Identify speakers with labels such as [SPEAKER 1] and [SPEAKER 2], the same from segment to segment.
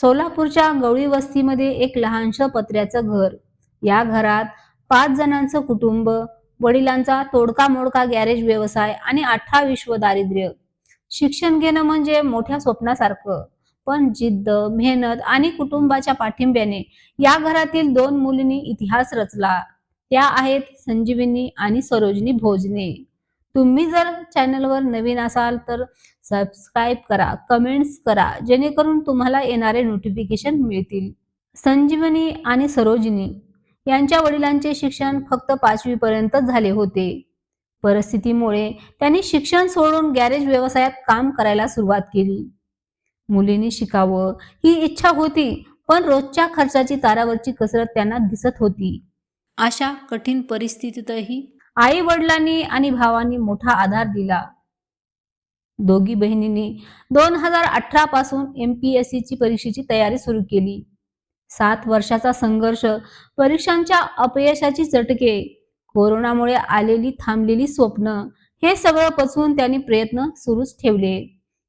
[SPEAKER 1] सोलापूरच्या गवळी वस्तीमध्ये एक लहानशं पत्र्याचं घर. या घरात पाच जणांचं कुटुंब वडिलांचा तोडका मोडका गॅरेज व्यवसाय आणि अठरा विश्व दारिद्र्य. शिक्षण घेणं म्हणजे मोठ्या स्वप्नासारखं पण जिद्द मेहनत आणि कुटुंबाच्या पाठिंब्याने या घरातील दोन मुलींनी इतिहास रचला. त्या आहेत संजीवनी आणि सरोजनी भोजने. तुम्ही जर चॅनलवर नवीन असाल तर सबस्क्राईब करा कमेंट्स करा जेणेकरून तुम्हाला येणारे नोटिफिकेशन मिळतील. संजीवनी आणि सरोजिनी यांच्या वडिलांचे शिक्षण फक्त पाचवी पर्यंत झाले होते. परिस्थितीमुळे त्यांनी शिक्षण सोडून गॅरेज व्यवसायात काम करायला सुरुवात केली. मुलींनी शिकावं ही इच्छा होती पण रोजच्या खर्चाची तारावरची कसरत त्यांना दिसत होती. अशा कठीण परिस्थितीतही आई वडिलांनी आणि भावांनी मोठा आधार दिला. दोघी बहिणींनी दोन हजार अठरा पासून एम पी एस ची परीक्षेची तयारी सुरू केली. सात वर्षाचा संघर्ष परीक्षांच्या अपयशाची चटके कोरोनामुळे आलेली थांबलेली स्वप्न हे सगळं पचवून त्यांनी प्रयत्न सुरूच ठेवले.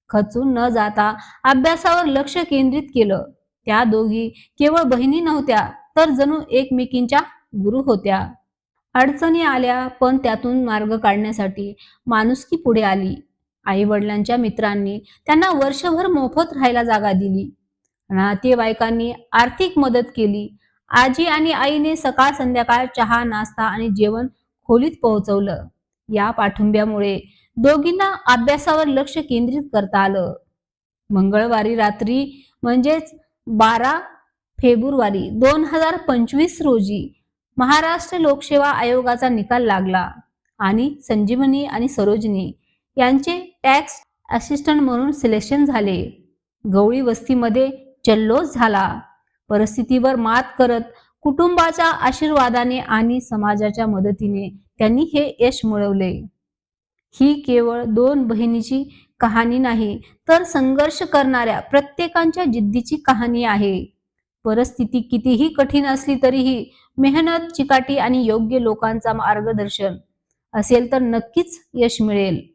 [SPEAKER 1] खचून न जाता अभ्यासावर लक्ष केंद्रित केलं. त्या दोघी केवळ बहिणी नव्हत्या तर जणू एकमेकींच्या गुरु होत्या. अडचणी आल्या पण त्यातून मार्ग काढण्यासाठी माणुसकी पुढे आली. आई वडिलांच्या मित्रांनी त्यांना वर्षभर मोफत राहायला जागा दिली. नातेवाईकांनी आर्थिक मदत केली. आजी आणि आईने सकाळ संध्याकाळ चहा नाश्ता आणि जेवण खोलीत पोहोचवलं. या पाठिंब्यामुळे दोघींना अभ्यासावर लक्ष केंद्रित करता आलं. मंगळवारी रात्री म्हणजेच बारा फेब्रुवारी दोन हजार पंचवीस रोजी महाराष्ट्र लोकसेवा आयोगाचा निकाल लागला आणि संजीवनी आणि सरोजिनी यांचे टॅक्स असिस्टंट म्हणून सिलेक्शन झाले. गवळी वस्तीमध्ये जल्लोष झाला. परिस्थितीवर मात करत कुटुंबाच्या आशीर्वादाने आणि समाजाच्या मदतीने त्यांनी हे यश मिळवले. ही केवळ दोन बहिणीची कहाणी नाही तर संघर्ष करणाऱ्या प्रत्येकांच्या जिद्दीची कहाणी आहे. परिस्थिती कितीही कठीण असली तरीही मेहनत चिकाटी आणि योग्य लोकांचा मार्गदर्शन असेल तर नक्कीच यश मिळेल.